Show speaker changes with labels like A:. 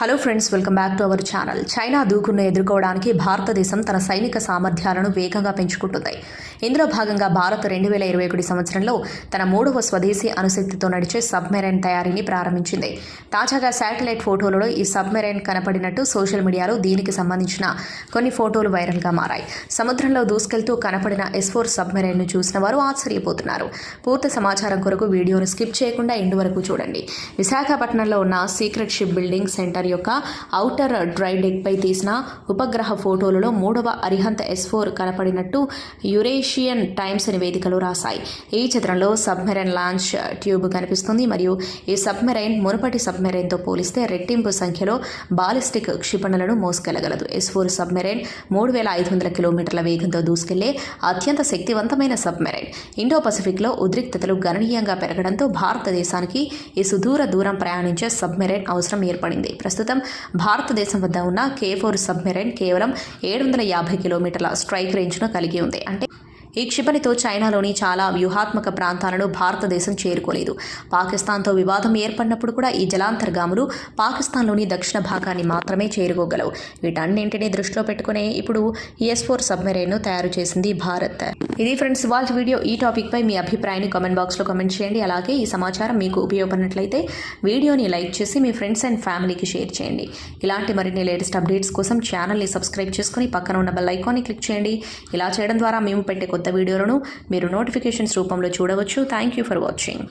A: Hello friends welcome back to our channel China దూకుడును ఎదుర్కోవడానికి భారతదేశం తన సైనిక సామర్థ్యాలను వేగంగా పెంచుకుంటుంది. ఇందులో భాగంగా భారత్ రెండు వేల ఇరవై ఒకటి సంవత్సరంలో తన మూడవ స్వదేశీ అణుశక్తితో నడిచే సబ్మెరైన్ తయారీని ప్రారంభించింది. తాజాగా శాటిలైట్ ఫోటోలలో ఈ సబ్మెరైన్ కనపడినట్టు సోషల్ మీడియాలో దీనికి సంబంధించిన కొన్ని ఫోటోలు వైరల్గా మారాయి. సముద్రంలో దూసుకెళ్తూ కనపడిన ఎస్ ఫోర్ సబ్మెరైన్ను చూసిన వారు ఆశ్చర్యపోతున్నారు. పూర్తి సమాచారం కొరకు వీడియోను స్కిప్ చేయకుండా ఎండు వరకు చూడండి. విశాఖపట్నంలో ఉన్న సీక్రెట్ షిప్ బిల్డింగ్ సెంటర్ యొక్క ఔటర్ డ్రై డెక్ పై తీసిన ఉపగ్రహ ఫోటోలలో మూడవ అరిహంత్ ఎస్ ఫోర్ కనపడినట్టు యురేష్ ఏషియన్ టైమ్స్ నివేదికలు రాశాయి. ఈ చిత్రంలో సబ్మెరైన్ లాంచ్ ట్యూబ్ కనిపిస్తుంది. మరియు ఈ సబ్మెరైన్ మునుపటి సబ్మెరైన్తో పోలిస్తే రెట్టింపు సంఖ్యలో బాలిస్టిక్ క్షిపణులను మోసుకెళ్ళగలదు. ఎస్ ఫోర్ సబ్మెరైన్ మూడు వేల ఐదు వందల కిలోమీటర్ల వేగంతో దూసుకెళ్ళే అత్యంత శక్తివంతమైన సబ్మెరైన్. ఇండో పసిఫిక్లో ఉద్రిక్తతలు గణనీయంగా పెరగడంతో భారతదేశానికి ఈ సుదూర దూరం ప్రయాణించే సబ్మెరైన్ అవసరం ఏర్పడింది. ప్రస్తుతం భారతదేశం వద్ద ఉన్న కే ఫోర్ సబ్మెరైన్ కేవలం ఏడు వందల యాభై కిలోమీటర్ల స్ట్రైక్ రేంజ్ను కలిగి ఉంది. అంటే ఈ క్షిపణితో చైనాలోని చాలా వ్యూహాత్మక ప్రాంతాలను భారతదేశం చేరుకోలేదు. పాకిస్తాన్తో వివాదం ఏర్పడినప్పుడు కూడా ఈ జలాంతర్గాములు పాకిస్తాన్లోని దక్షిణ భాగాన్ని మాత్రమే చేరుకోగలవు. వీటన్నింటినీ దృష్టిలో పెట్టుకునే ఇప్పుడు ఎస్ ఫోర్ సబ్మెరైన్ను తయారు చేసింది భారత్. ఇది ఫ్రెండ్స్ వాళ్ళ వీడియో. ఈ టాపిక్పై మీ అభిప్రాయాన్ని కామెంట్ బాక్స్లో కామెంట్ చేయండి. అలాగే ఈ సమాచారం మీకు ఉపయోగపడినట్లయితే వీడియోని లైక్ చేసి మీ ఫ్రెండ్స్ అండ్ ఫ్యామిలీకి షేర్ చేయండి. ఇలాంటి మరిన్ని లేటెస్ట్ అప్డేట్స్ కోసం ఛానల్ని సబ్స్క్రైబ్ చేసుకుని పక్కన ఉన్న బెల్ ఐకాన్ని క్లిక్ చేయండి. ఇలా చేయడం ద్వారా మేము పెట్టే కొత్త వీడియోలను మీరు నోటిఫికేషన్స్ రూపంలో చూడవచ్చు. Thank you for watching